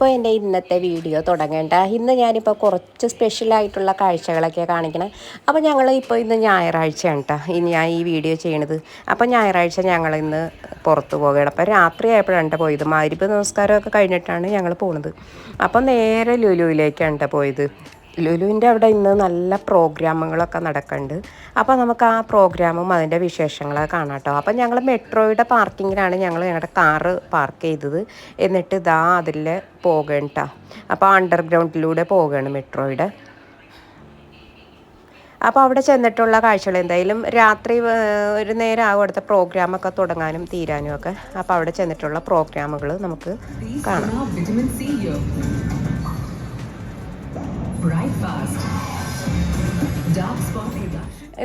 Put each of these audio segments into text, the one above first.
അപ്പോൾ എന്റെ ഇന്നത്തെ വീഡിയോ തുടങ്ങേണ്ട. ഇന്ന് ഞാനിപ്പോൾ കുറച്ച് സ്പെഷ്യലായിട്ടുള്ള കാഴ്ചകളൊക്കെ കാണിക്കണം. അപ്പോൾ ഞങ്ങൾ ഇപ്പോൾ ഇന്ന് ഞായറാഴ്ചയാണ് കേട്ടോ ഇനി ഞാൻ ഈ വീഡിയോ ചെയ്യണത്. അപ്പോൾ ഞായറാഴ്ച ഞങ്ങൾ ഇന്ന് പുറത്ത് പോകണം അപ്പോൾ രാത്രി ആയപ്പോഴാണ് പോയത്. മാരിപ്പ് നമസ്കാരമൊക്കെ കഴിഞ്ഞിട്ടാണ് ഞങ്ങൾ പോണത്. അപ്പോൾ നേരെ ലുലുവിലേക്കാണ് പോയത്. ലുലുവിന്റെ അവിടെ ഇന്ന് നല്ല പ്രോഗ്രാമുകളൊക്കെ നടക്കുന്നുണ്ട്. അപ്പോൾ നമുക്ക് ആ പ്രോഗ്രാമും അതിന്റെ വിശേഷങ്ങളൊക്കെ കാണാം കേട്ടോ. അപ്പോൾ ഞങ്ങൾ മെട്രോയുടെ പാർക്കിങ്ങിലാണ് ഞങ്ങൾ ഞങ്ങളുടെ കാറ് പാർക്ക് ചെയ്തത്. എന്നിട്ട് ഇതാ അതിൽ പോകണം കേട്ടോ. അപ്പോൾ അണ്ടർഗ്രൗണ്ടിലൂടെ പോകണം മെട്രോയുടെ. അപ്പോൾ അവിടെ ചെന്നിട്ടുള്ള കാഴ്ചകൾ എന്തായാലും രാത്രി ഒരു നേരം ആകും അവിടുത്തെ പ്രോഗ്രാമൊക്കെ തുടങ്ങാനും തീരാനും ഒക്കെ. അപ്പോൾ അവിടെ ചെന്നിട്ടുള്ള പ്രോഗ്രാമുകൾ നമുക്ക് കാണാം.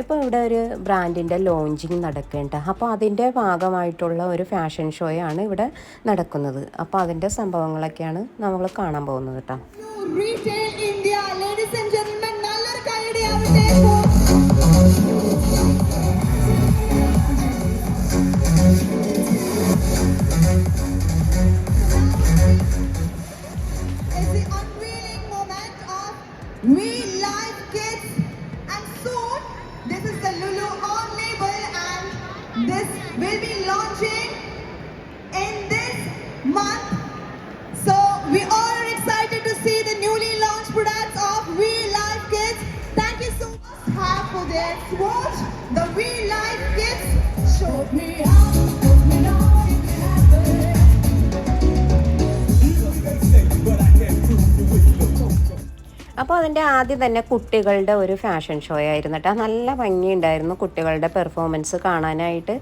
ഇപ്പോൾ ഇവിടെ ഒരു ബ്രാൻഡിന്റെ ലോഞ്ചിങ് നടക്കേണ്ട അപ്പോൾ അതിന്റെ ഭാഗമായിട്ടുള്ള ഒരു ഫാഷൻ ഷോയാണ് ഇവിടെ നടക്കുന്നത്. അപ്പോൾ അതിന്റെ സംഭവങ്ങളൊക്കെയാണ് നമ്മൾ കാണാൻ പോകുന്നത് കേട്ടോ. This will be launching അപ്പോൾ അതിന്റെ ആദ്യം തന്നെ കുട്ടികളുടെ ഒരു ഫാഷൻ ഷോ ആയിരുന്നു കേട്ടോ നല്ല ഭംഗിയുണ്ടായിരുന്നു കുട്ടികളുടെ പെർഫോമൻസ് കാണാനായിട്ട്.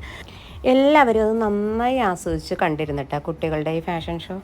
എല്ലാവരും അത് നന്നായി ആസ്വദിച്ച് കണ്ടിരുന്നു കേട്ടോ കുട്ടികളുടെ ഈ ഫാഷൻ ഷോ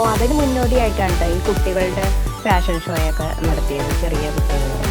അപ്പോൾ അതിന് മുന്നോടിയായിട്ടാണ് ട്ടോ ഈ കുട്ടികളുടെ ഫാഷൻ ഷോയൊക്കെ നടത്തിയത് ചെറിയ കുട്ടികളുടെ.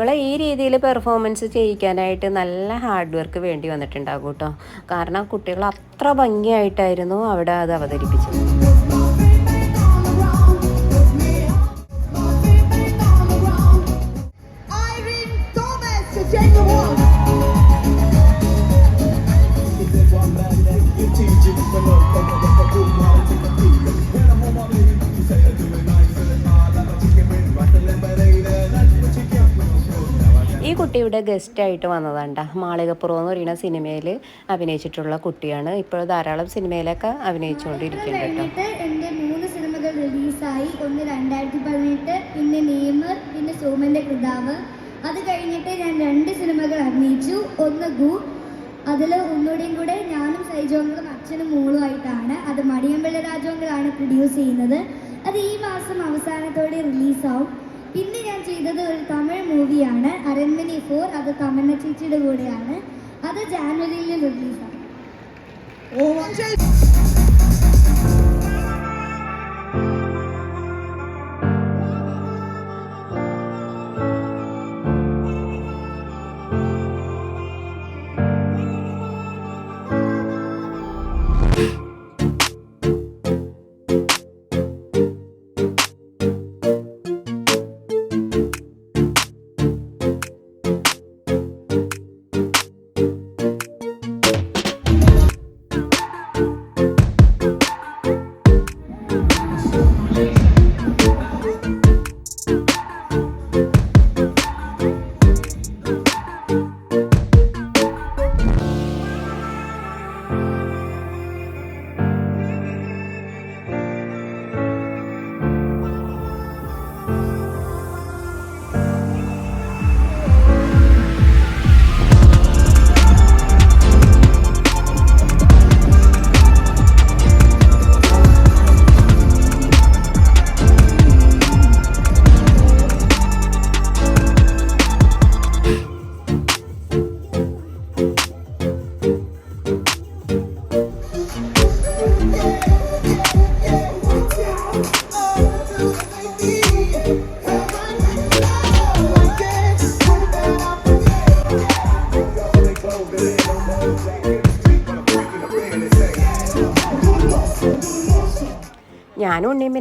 കുട്ടികളെ ഈ രീതിയിൽ പെർഫോമൻസ് ചെയ്യിക്കാനായിട്ട് നല്ല ഹാർഡ് വർക്ക് വേണ്ടി വന്നിട്ടുണ്ടാകും കേട്ടോ. കാരണം കുട്ടികൾ അത്ര ഭംഗിയായിട്ടായിരുന്നു അവിടെ അത് അവതരിപ്പിച്ചത്. കുട്ടിയുടെ ഗസ്റ്റായിട്ട് വന്നതാണ്ട. മാളികപ്പുറം എന്ന് പറയുന്ന സിനിമയിൽ അഭിനയിച്ചിട്ടുള്ള കുട്ടിയാണ്. ഇപ്പോൾ ധാരാളം സിനിമയിലൊക്കെ അഭിനയിച്ചുകൊണ്ടിരിക്കുന്നുണ്ട് കേട്ടോ. എന്റെ മൂന്ന് സിനിമകൾ റിലീസായി ഒന്ന് രണ്ടായിരത്തി പതിനെട്ട് പിന്നെ നെയ്മർ പിന്നെ സോമന്റെ കൃതാവ് അത് കഴിഞ്ഞിട്ട് ഞാൻ രണ്ട് സിനിമകൾ അഭിനയിച്ചു. ഒന്ന് ഗു. അതിൽ ഒന്നുകൂടെയും കൂടെ ഞാനും സൈജോങ്ങളും അച്ഛനും മോളുമായിട്ടാണ് അത് മടിയമ്പള്ളി രാജോങ്കളാണ് പ്രൊഡ്യൂസ് ചെയ്യുന്നത്. അത് ഈ മാസം അവസാനത്തോടെ റിലീസാവും പിന്നെ ഞാൻ ചെയ്തത് ഒരു തമിഴ് മൂവിയാണ്. അരന്മനി ഫോർ അത് തമന്ന ചേച്ചിയുടെ കൂടെയാണ്. അത് ജാനുവരിയിൽ റിലീസാണ് Oh,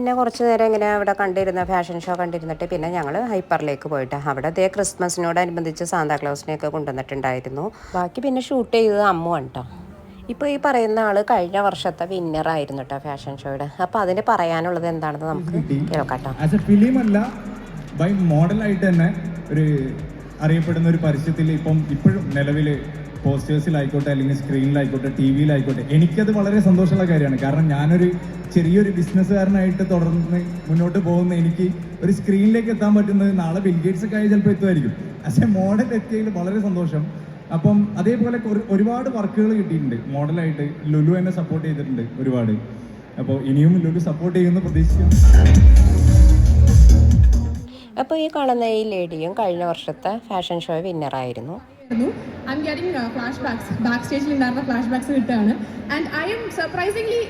പിന്നെ കുറച്ച് നേരം ഇങ്ങനെ അവിടെ കണ്ടിരുന്ന ഫാഷൻ ഷോ കണ്ടിരുന്നിട്ട് പിന്നെ ഞങ്ങൾ ഹൈപ്പറിലേക്ക് പോയിട്ട്. അവിടെ അതേ ക്രിസ്മസിനോടനുബന്ധിച്ച് സാന്താക്ലോസിനെയൊക്കെ കൊണ്ടുവന്നിട്ടുണ്ടായിരുന്നു. ബാക്കി പിന്നെ ഷൂട്ട് ചെയ്തത് അമ്മ കേട്ടോ ഇപ്പോൾ ഈ പറയുന്ന ആൾ കഴിഞ്ഞ വർഷത്തെ വിന്നറായിരുന്നു കേട്ടോ ഫാഷൻ ഷോയുടെ അപ്പോൾ അതിന് പറയാനുള്ളത് എന്താണെന്ന് നമുക്ക് കേൾക്കാട്ടോ അല്ല ബൈ മോഡലായിട്ട് തന്നെ ഒരു അറിയപ്പെടുന്ന ഒരു പരസ്യത്തിൽ ഇപ്പം ഇപ്പോഴും നിലവിൽ പോസ്റ്റേഴ്സിലായിക്കോട്ടെ അല്ലെങ്കിൽ സ്ക്രീനിലായിക്കോട്ടെ ടി വിയിലായിക്കോട്ടെ എനിക്കത് വളരെ സന്തോഷമുള്ള കാര്യമാണ്. കാരണം ഞാനൊരു ചെറിയൊരു ബിസിനസ്സുകാരനായിട്ട് തുടർന്ന് മുന്നോട്ട് പോകുന്ന എനിക്ക് ഒരു സ്ക്രീനിലേക്ക് എത്താൻ പറ്റുന്നത് നാളെ ബിൽഗേറ്റ്സ് ഒക്കെ ആയി ചിലപ്പോൾ എത്തുമായിരിക്കും. പക്ഷേ മോഡൽ എത്തിയതിൽ വളരെ സന്തോഷം. അപ്പം അതേപോലെ ഒരു- ഒരുപാട് വർക്കുകൾ കിട്ടിയിട്ടുണ്ട്. മോഡലായിട്ട് ലുലു എന്നെ സപ്പോർട്ട് ചെയ്തിട്ടുണ്ട് ഒരുപാട്. അപ്പോൾ ഇനിയും ലുലു സപ്പോർട്ട് ചെയ്യുമെന്ന് പ്രതീക്ഷിക്കുന്നു. അപ്പോൾ ഈ കാണുന്ന ഈ ലേഡിയും കഴിഞ്ഞ വർഷത്തെ ഫാഷൻ ഷോ വിന്നറായിരുന്നു I'm getting flashbacks back സ്റ്റേജിൽ ഉണ്ടായിരുന്ന ഫ്ലാഷ് ബാക്സ് കിട്ടുകയാണ് and I'm surprisingly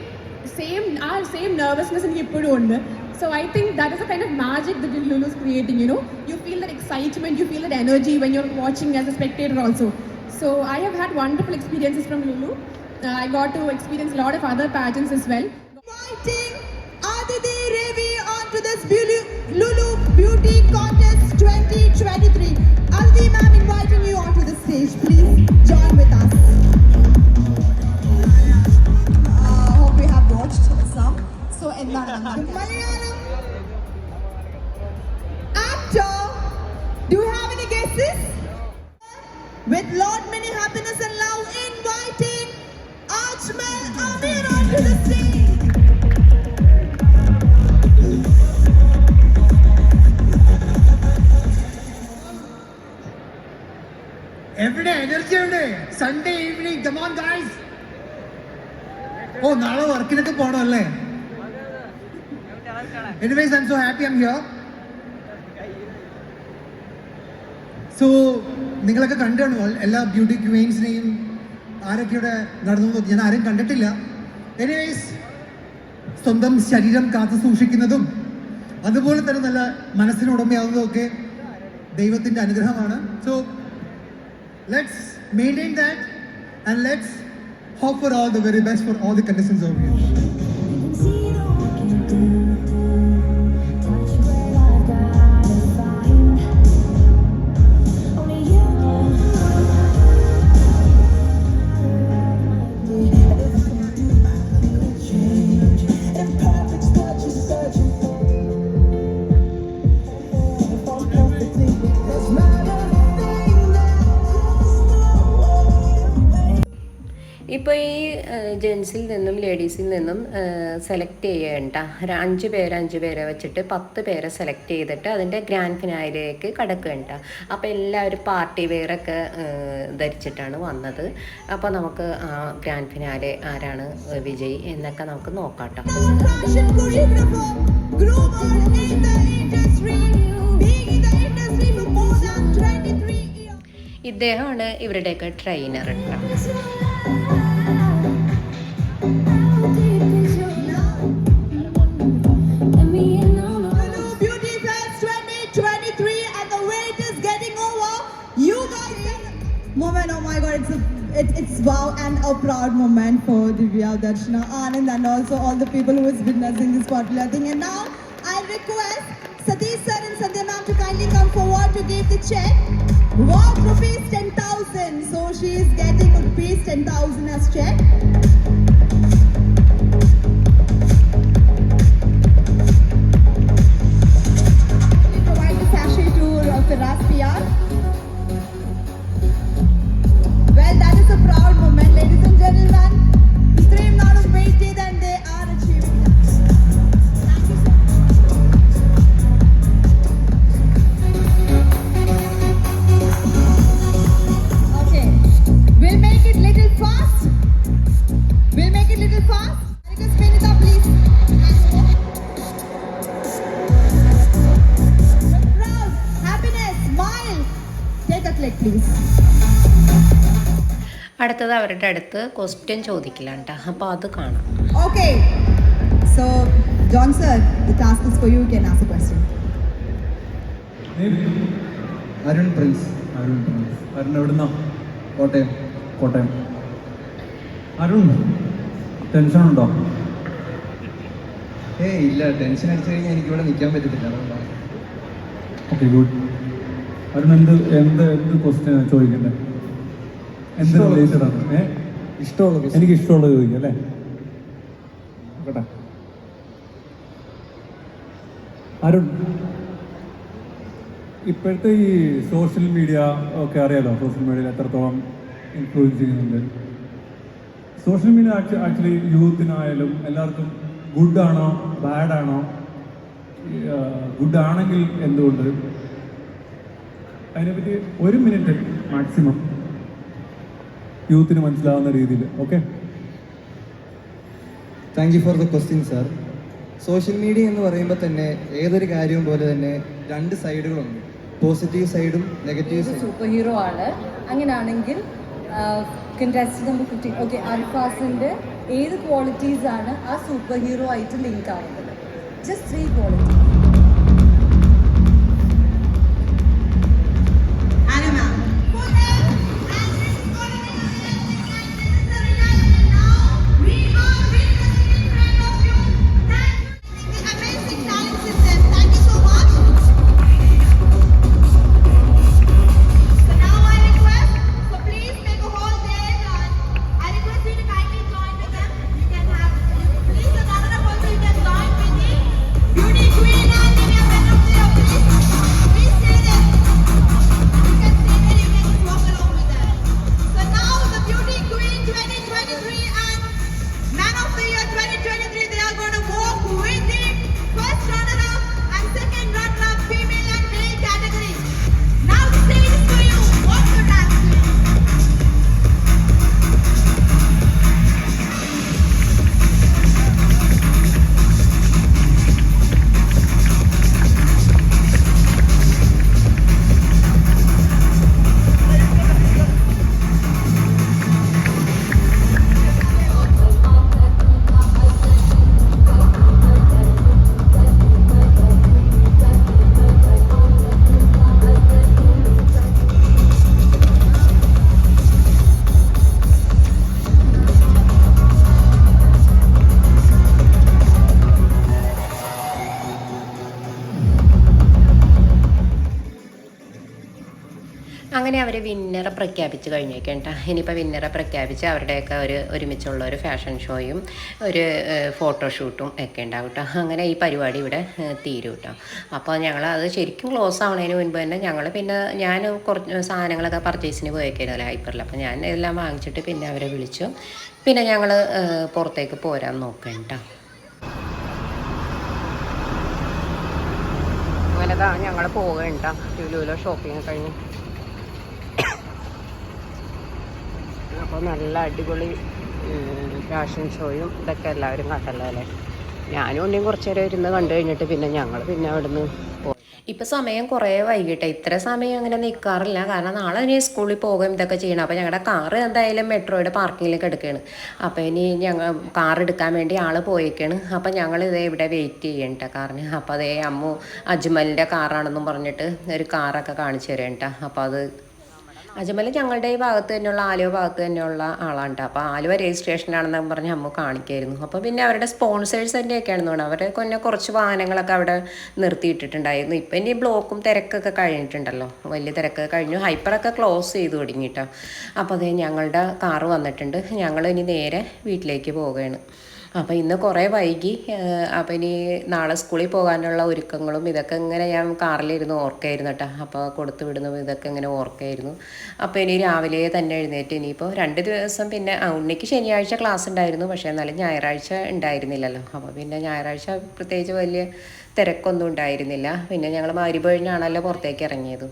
same ആ സെയിം നെർവസ്നെസ് എനിക്ക് ഇപ്പോഴും ഉണ്ട് so I think that is a kind of magic that Lulu is creating you know you feel that excitement you feel that energy when you are watching as a spectator also so I have had wonderful experiences from Lulu I got to experience lot of other pageants as well Inviting Aditi Revi onto this Beauty, Lulu Beauty Contest 2023. Aditi ma'am inviting you onto the stage. Please join with us. ഓ നാളെ വർക്കിനൊക്കെ പോണോ അല്ലേ anyways I'm so happy I'm here so നിങ്ങളൊക്കെ കണ്ടാണ് എല്ലാ beauty ക്വീൻസിനെയും ആരൊക്കെ നടന്നു ഞാൻ ആരും കണ്ടിട്ടില്ല. എനിവേസ് സ്വന്തം ശരീരം കാത്തു സൂക്ഷിക്കുന്നതും അതുപോലെ തന്നെ നല്ല മനസ്സിന് ഉടമയാവുന്നതും ഒക്കെ ദൈവത്തിന്റെ അനുഗ്രഹമാണ്. So let's maintain that. And let's hope for all the very best for all the contestants over here. ഇപ്പോൾ ഈ ജെൻസിൽ നിന്നും ലേഡീസിൽ നിന്നും സെലക്ട് ചെയ്യേണ്ട. അഞ്ച് പേര് അഞ്ച് പേരെ വെച്ചിട്ട് പത്ത് പേരെ സെലക്ട് ചെയ്തിട്ട് അതിന്റെ ഗ്രാൻഡ് ഫിനായിലേക്ക് കടക്കേണ്ട. അപ്പോൾ എല്ലാവരും പാർട്ടി വെയറൊക്കെ ധരിച്ചിട്ടാണ് വന്നത്. അപ്പോൾ നമുക്ക് ആ ഗ്രാൻഡ് ഫിനാലെ ആരാണ് വിജയ് എന്നൊക്കെ നമുക്ക് നോക്കാം ഇദ്ദേഹമാണ് ഇവരുടെയൊക്കെ trainer groomer a proud moment for Divya, Darshana, Anand and also all the people who is witnessing this particular thing. And now I request Satish sir and Sandhya ma'am to kindly come forward to give the check. Worth rupees 10,000. So she is getting rupees 10,000 as check. A അടുത്തത് അവരുടെ അടുത്ത് question ചോദിക്കലാണ് കേട്ടോ അപ്പോൾ അത് കാണാം. Okay so John sir the task is for you can ask a question Arun Prince Arun Prince Arun എവിടുന്നാ? Kottayam. Kottayam. Arun tension ഉണ്ടോ? ഏയ് ഇല്ല ടെൻഷൻ അടിച്ചു കഴിഞ്ഞാൽ എനിക്ക് ഇവിടെ നിൽക്കാൻ പറ്റത്തില്ല. അതുകൊണ്ടാണ് ഓക്കെ ഗുഡ് അരുൺ എന്ത് എന്ത് എന്ത് ക്വസ്റ്റ്യൻ ചോദിക്കണ്ടേ എന്ത് റിലേറ്റഡ് ആണ്? ഏ? ഇഷ്ടമുള്ള എനിക്ക് ഇഷ്ടമുള്ളത് ചോദിക്കാം അല്ലേ? കേട്ടെ അരുൺ ഇപ്പോഴത്തെ ഈ സോഷ്യൽ മീഡിയ ഒക്കെ അറിയാലോ? സോഷ്യൽ മീഡിയയിൽ എത്രത്തോളം ഇൻഫ്ലുവൻസ് ചെയ്യുന്നുണ്ട്. സോഷ്യൽ മീഡിയ ആക്ച്വലി യൂത്തിനായാലും എല്ലാവർക്കും ഗുഡ് ആണോ? ബാഡ് ആണോ? ഗുഡ് ആണെങ്കിൽ എന്തുകൊണ്ട്? അതിനെപ്പറ്റി ഒരു മിനിറ്റ് മാക്സിമം യൂത്തിന് മനസ്സിലാവുന്ന രീതിയിൽ okay? Thank you for the question sir social media എന്ന് പറയുമ്പോൾ തന്നെ ഏതൊരു കാര്യവും പോലെ തന്നെ രണ്ട് സൈഡുകളുണ്ട്. പോസിറ്റീവ് സൈഡും നെഗറ്റീവ് സൈഡും സൂപ്പർ ഹീറോ ആണ്? അങ്ങനെയാണെങ്കിൽ കണ്ടസ്റ്റ് നമ്പർ ഫിഫ്റ്റീൻ ഓക്കെ അൽഫാസിന്റെ ഏത് ക്വാളിറ്റീസ് ആണ് ആ സൂപ്പർ ഹീറോ ആയിട്ട് ലിങ്ക് ആവുന്നത്? ജസ്റ്റ് ത്രീ ക്വാളിറ്റീസ് Çocuk അങ്ങനെ അവർ വിന്നറെ പ്രഖ്യാപിച്ച് കഴിഞ്ഞേക്കണ്ട ഇനിയിപ്പോൾ വിന്നറെ പ്രഖ്യാപിച്ച് അവരുടെയൊക്കെ ഒരു ഒരുമിച്ചുള്ള ഒരു ഫാഷൻ ഷോയും ഒരു ഫോട്ടോഷൂട്ടും ഒക്കെ ഉണ്ടാവും കേട്ടോ. അങ്ങനെ ഈ പരിപാടി ഇവിടെ തീരും കേട്ടോ. അപ്പോൾ ഞങ്ങൾ അത് ശരിക്കും ക്ലോസ് ആവണതിന് മുൻപ് തന്നെ ഞങ്ങൾ പിന്നെ ഞാൻ കുറച്ച് സാധനങ്ങളൊക്കെ പർച്ചേസിന് പോയേക്കായിരുന്നല്ലോ ഹൈപ്പറിൽ അപ്പോൾ ഞാൻ എല്ലാം വാങ്ങിച്ചിട്ട് പിന്നെ അവരെ വിളിച്ചു. പിന്നെ ഞങ്ങൾ പുറത്തേക്ക് പോരാൻ നോക്കണ്ട അങ്ങനെ ഞങ്ങൾ പോകണ്ട ലുലുവിലെ ഷോപ്പിംഗ് കഴിഞ്ഞ്. അപ്പോൾ നല്ല അടിപൊളി ഫാഷൻ ഷോയും ഇതൊക്കെ എല്ലാവരും കണ്ടല്ലോ അല്ലേ? ഞാനും ഒന്നും കുറച്ച് നേരം ഇരുന്ന് കണ്ടു കഴിഞ്ഞിട്ട് പിന്നെ ഞങ്ങൾ പിന്നെ അവിടുന്ന് ഇപ്പം സമയം കുറേ വൈകിട്ട്. ഇത്ര സമയം അങ്ങനെ നിൽക്കാറില്ല കാരണം നാളെ ഇനി സ്കൂളിൽ പോകുകയും ഇതൊക്കെ ചെയ്യണം. അപ്പോൾ ഞങ്ങളുടെ കാറ് എന്തായാലും മെട്രോയുടെ പാർക്കിങ്ങിലേക്ക് എടുക്കുകയാണ് അപ്പോൾ ഇനി ഞങ്ങൾ കാർ എടുക്കാൻ വേണ്ടി ആൾ പോയേക്കാണ്. അപ്പോൾ ഞങ്ങൾ ഇതേ ഇവിടെ വെയിറ്റ് ചെയ്യണ്ട കാറിന്. അപ്പോൾ അതേ അമ്മു അജ്മലിന്റെ കാറാണെന്നും പറഞ്ഞിട്ട് ഒരു കാറൊക്കെ കാണിച്ചു തരേണ്ട അപ്പോൾ അത് അജ്മൽ ഞങ്ങളുടെ ഈ ഭാഗത്ത് തന്നെയുള്ള ആലുവ ഭാഗത്ത് തന്നെയുള്ള ആളാണ്. അപ്പോൾ ആലുവ രജിസ്ട്രേഷനാണെന്ന് പറഞ്ഞ് അമ്മ കാണിക്കായിരുന്നു. അപ്പോൾ പിന്നെ അവരുടെ സ്പോൺസേഴ്സ് തന്നെയൊക്കെയാണെന്ന് തോന്നുന്നു അവരെ കൊന്നെ കുറച്ച് വാഹനങ്ങളൊക്കെ അവിടെ നിർത്തിയിട്ടിട്ടുണ്ടായിരുന്നു. ഇപ്പം ഇനി ബ്ലോക്കും തിരക്കൊക്കെ കഴിഞ്ഞിട്ടുണ്ടല്ലോ. വലിയ തിരക്കൊക്കെ കഴിഞ്ഞു. ഹൈപ്പറൊക്കെ ക്ലോസ് ചെയ്ത് തുടങ്ങിയിട്ടോ അപ്പോൾ അതേ ഞങ്ങളുടെ കാറ് വന്നിട്ടുണ്ട്. ഞങ്ങൾ ഇനി നേരെ വീട്ടിലേക്ക് പോവുകയാണ്. അപ്പോൾ ഇന്ന് കുറേ വൈകി. അപ്പം അപ്പോൾ ഇനി നാളെ സ്കൂളിൽ പോകാനുള്ള ഒരുക്കങ്ങളും ഇതൊക്കെ ഇങ്ങനെ ഞാൻ കാറിലിരുന്ന് ഓർക്കായിരുന്നു കേട്ടോ അപ്പോൾ കൊടുത്തു വിടുന്നു ഇതൊക്കെ ഇങ്ങനെ ഓർക്കായിരുന്നു. അപ്പോൾ ഇനി രാവിലെ തന്നെ എഴുന്നേറ്റ് ഇനിയിപ്പോൾ രണ്ട് ദിവസം പിന്നെ ഉണ്ണിക്ക് ശനിയാഴ്ച ക്ലാസ് ഉണ്ടായിരുന്നു. പക്ഷേ എന്നാലും ഞായറാഴ്ച ഉണ്ടായിരുന്നില്ലല്ലോ. അപ്പോൾ പിന്നെ ഞായറാഴ്ച പ്രത്യേകിച്ച് വലിയ തിരക്കൊന്നും ഉണ്ടായിരുന്നില്ല. പിന്നെ ഞങ്ങൾ മാരിബഴിഞ്ഞാണല്ലോ പുറത്തേക്ക് ഇറങ്ങിയത്.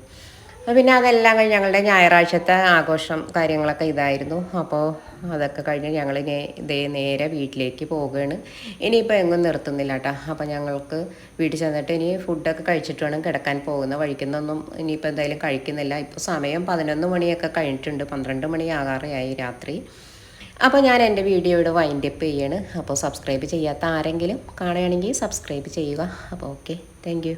പിന്നെ അതെല്ലാം കഴിഞ്ഞ് ഞങ്ങളുടെ ഞായറാഴ്ചത്തെ ആഘോഷം കാര്യങ്ങളൊക്കെ ഇതായിരുന്നു. അപ്പോൾ അതൊക്കെ കഴിഞ്ഞ് ഞങ്ങൾ ഇതേ നേരെ വീട്ടിലേക്ക് പോവുകയാണ് ഇനിയിപ്പോൾ എങ്ങും നിർത്തുന്നില്ല കേട്ടോ അപ്പോൾ ഞങ്ങൾക്ക് വീട്ടിൽ ചെന്നിട്ട് ഇനി ഫുഡൊക്കെ കഴിച്ചിട്ട് വേണം കിടക്കാൻ പോകുന്ന വഴിക്കുന്നൊന്നും ഇനിയിപ്പോൾ എന്തായാലും കഴിക്കുന്നില്ല. ഇപ്പോൾ സമയം പതിനൊന്ന് മണിയൊക്കെ കഴിഞ്ഞിട്ടുണ്ട്. പന്ത്രണ്ട് മണിയാകാറായി രാത്രി. അപ്പോൾ ഞാൻ എന്റെ വീഡിയോ ഇവിടെ വൈൻഡ് അപ്പ് ചെയ്യാണ്. അപ്പോൾ സബ്സ്ക്രൈബ് ചെയ്യാത്ത ആരെങ്കിലും കാണുകയാണെങ്കിൽ സബ്സ്ക്രൈബ് ചെയ്യുക. അപ്പോൾ ഓക്കെ താങ്ക്